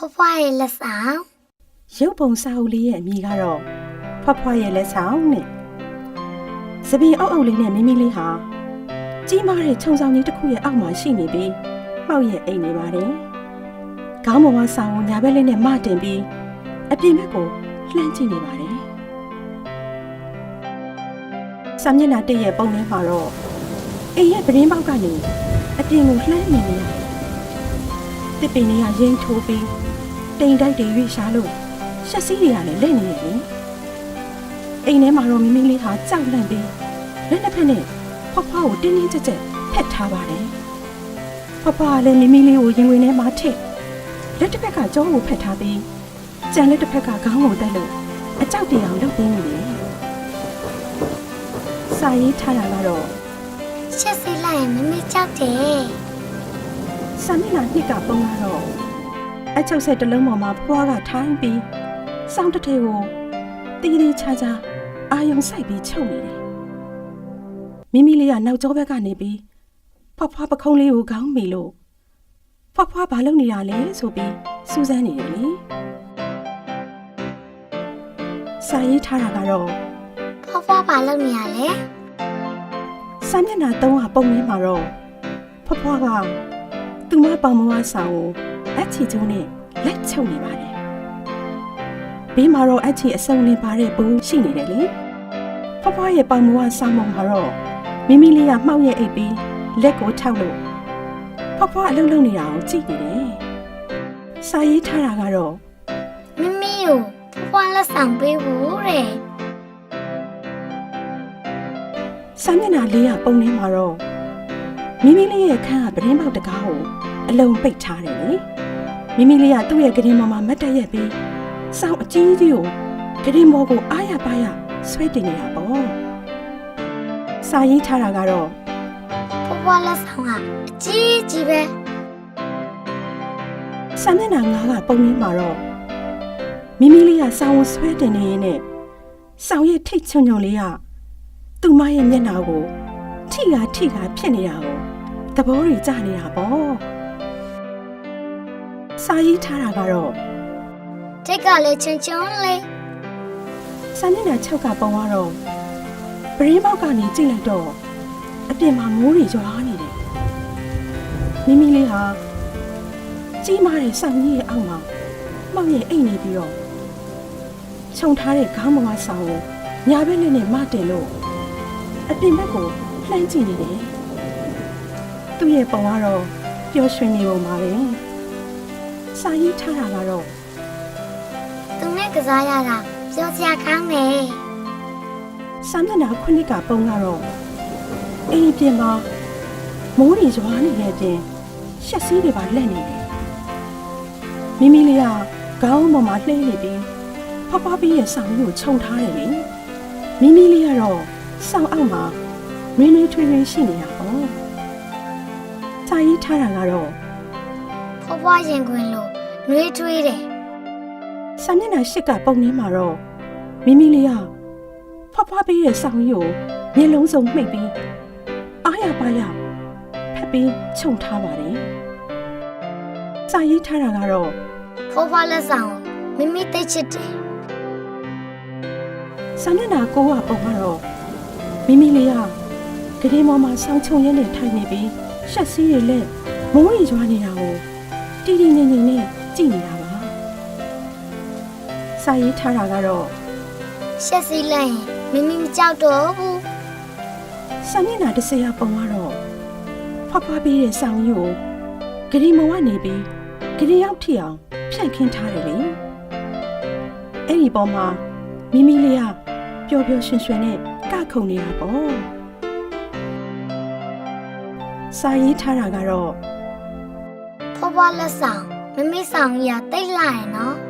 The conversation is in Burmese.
ဖွားဖွားရဲ့လက်ဆောင်ရုပ်ပုံစာအုပ်လေးရဲ့အမည်ကတော့ဖွားဖွားရဲ့လက်ဆောင်နဲ့စပင်အုပ်အုပ်လေးနဲ့မိမိလေးဟာကြီးမားတဲ့ခြုံဆောင်ကြီးတစ်ခုရဲ့အောက်မှာရှိနေပြီးမှောက်ရဲ့အိမ်နေပါတယ်။ခေါင်းပေါ်မှာဆောင်းကိုညာဘက်လေးနဲ့မတင်ပြီးအပြင်ဘက်ကိုလှမ်းကြည့်နေပါတယ်။စာမျက်နှာတစ်ရဲ့ပုံထဲမှာတော့အိမ်ရဲ့ပရင်းပေါက်ကနေအပြင်ကိုလှမ်းမြင်နေရတယ်။တစ်ပင်လေးကရင်ထိုးပြီး တိမ်တိုက်တွေရွေ့ရှားလို့ရှက်စီးတွေကလည်းလက်နေရတယ်။အိမ်ထဲမှာတော့မိမိလေးဟာကြောက်လန့်ပြီးလက်တစ်ဖက်နဲ့ဖွားဖွားကိုတင်းတင်းကြပ်ကြပ်ဖက်ထားပါတယ်။ဖွားဖွားကလည်းမိမိလေးကိုရင်ဝင်ထဲမှာထည့်လက်တစ်ဖက်ကကြောကိုဖက်ထားပြီးကြံလက်တစ်ဖက်ကခေါင်းကိုတက်လို့အကြောက်တရားလုပ်ပေးနေတယ်။စာရေးထားတာကတော့ရှက်စီလိုက်ရင်မမေကြောက်တယ်စာမျက်နှာနှစ်ကပုံကတော့ အချုပ်ဆက်တစ်လုံးပေါ်မှာဖွားကထိုင်းပြီးစောင်းတစ်ထည်ကိုတီးတီးချာချာအာယုံဆိုင်ပြီးချုပ်နေတယ်။မိမိလေးကနောက်ကျောဘက်ကနေပြီးဖွားဖွားပခုံးလေးကိုခေါင်းမိလို့ဖွားဖွားဘာလုပ်နေတာလဲဆိုပြီးစူးစမ်းနေတယ်လေ။စာရေးထားတာကတော့ဖွားဖွားဘာလုပ်နေရလဲစာမျက်နှာသုံးဟာပုံရင်းမှာတော့ဖွားဖွားကသူမပေါင်မဝဆောင်ကိုအချီကျုံးနဲ့ လက်ချုပ်နေပါတယ်။ဘေးမှာတော့အချီအစုံနဲ့ပါတဲ့ဘူးရှိနေတယ်လေ။ဖွားဖွားရဲ့ပေါင်မဝဆောင်မမှာတော့မိမိလေးကမှောက်ရဲ့အိပ်ပြီးလက်ကိုထောက်လို့ဖွားဖွားအလုံးလုံးနေတာကိုကြည့်နေတယ်။စာရေးထားတာကတော့မမေကိုဖွားဖွားလက်ဆောင်ပေးဖို့တဲ့စာမျက်နှာလေးကပုံထဲမှာတော့မိမိလေးရဲ့ခန်းကပရင်းပေါက်တကားကိုအလုံးပိတ်ထားတယ်လေ မိမိလေးကသူ့ရဲ့ကရင်ပေါ်မှာမတ်တက်ရက်ပြီးစောင်းအကြီးကြီးကိုကရင်ပေါ်ကိုအားရပါးရဆွဲတင်နေတာပေါ့စာရေးထားတာကတော့ဖွားဖွားလက်ဆောင်ကအကြီးကြီးပဲစာမျက်နှာငါးကပုံထဲမှာတော့မိမိလေးကစောင်းကိုဆွဲတင်နေရင်းနဲ့စောင်းရဲ့ထိတ်ချွန်ချွန်လေးကသူ့မရဲ့မျက်နှာကိုထိကထိကဖြစ်နေတာကိုသဘောတွေကျနေတာပေါ့ စာရေးထားတာကတော့တိတ်ကလည်းချွန်းချွန်းလေးစာမျက်နှာ6ကပုံကတော့ပရင်းပေါက်ကနေကြည့်လိုက်တော့အပြင်မှာမိုးတွေရွာနေတယ်မိမိလေးဟာကြီးမားတဲ့ဆောင်းကြီးရဲ့အောက်မှာမှောက်ရဲ့အိတ်နေပြီးတော့ခြုံထားတဲ့ခေါင်းမမဆောင်းကိုညာဘက်နဲ့နဲ့မတင်လို့အပြင်ဘက်ကိုလှမ်းကြည့်နေတယ်သူ့ရဲ့ပုံကတော့ပျော်ရွှင်နေပုံပါပဲ စာရေးထားတာကတော့သူနဲ့ကစားရတာပြောစရာကောင်းတယ်စမ်းမျက်နှာခုနှစ်ကပုံကတော့အိမ်ပြင်မှာမိုးတွေရွာနေတဲ့အပြင်ရှက်စည်းတွေပါလက်နေတယ်မိမိလေးကခေါင်းပေါ်မှာလှဲနေပြီးဖဖပီးရဲ့ဆောင်းကိုခြုံထားတယ်လေမိမိလေးကတော့ဆောင်းအောက်မှာရင်းရင်းထွေးထွေးရှိနေတာပေါ့စာရေးထားတာကတော့ ဖွားဖွားရင်ခွင်လို့နှွေးထွေးတယ်စာမျက်နှာရှစ်ကပုံထဲမှာတော့မိမိလေးကဖဖပီးရဲ့ဆောင်းကိုမျက်လုံးစုံမှိတ်ပြီးအားရပါရဖက်ပြီးခြုံထားပါတယ်စာရေးထားတာကတော့ဖွားဖွားလက်ဆောင်ကိုမမေသိချစ်တယ်စာမျက်နှာကိုကပုံကတော့မိမိလေးကကလေးမောင်မှာဆောင်းချုံရဲနဲ့ထိုင်နေပြီးရှက်စီးရလက်မိုးရီရွာနေတာကို တီတီငင်ငင်နဲ့ကြည့်နေတာပါစာရေးထားတာကတော့ရှက်စီလိုက်ရင်မမေမကြောက်တော့ဘူးစာမျက်နှာတစ်စရာပုံကတော့ဖွားဖွားပေးတဲ့ဆောင်းကြီးကိုကလေးမောင်ကနေပြီးကလေးရောက်ထီအောင်ဖြန့်ခင်းထားတယ်လေအဲ့ဒီပေါ်မှာမိမိလေးကပျော်ပျော်ရွှင်ရွှင်နဲ့ကခုန်နေတာပေါ့စာရေးထားတာကတော့ ဖွားဖွားလက်ဆောင်မမေဆောင်ကြီးကတိတ်လာရင်နော်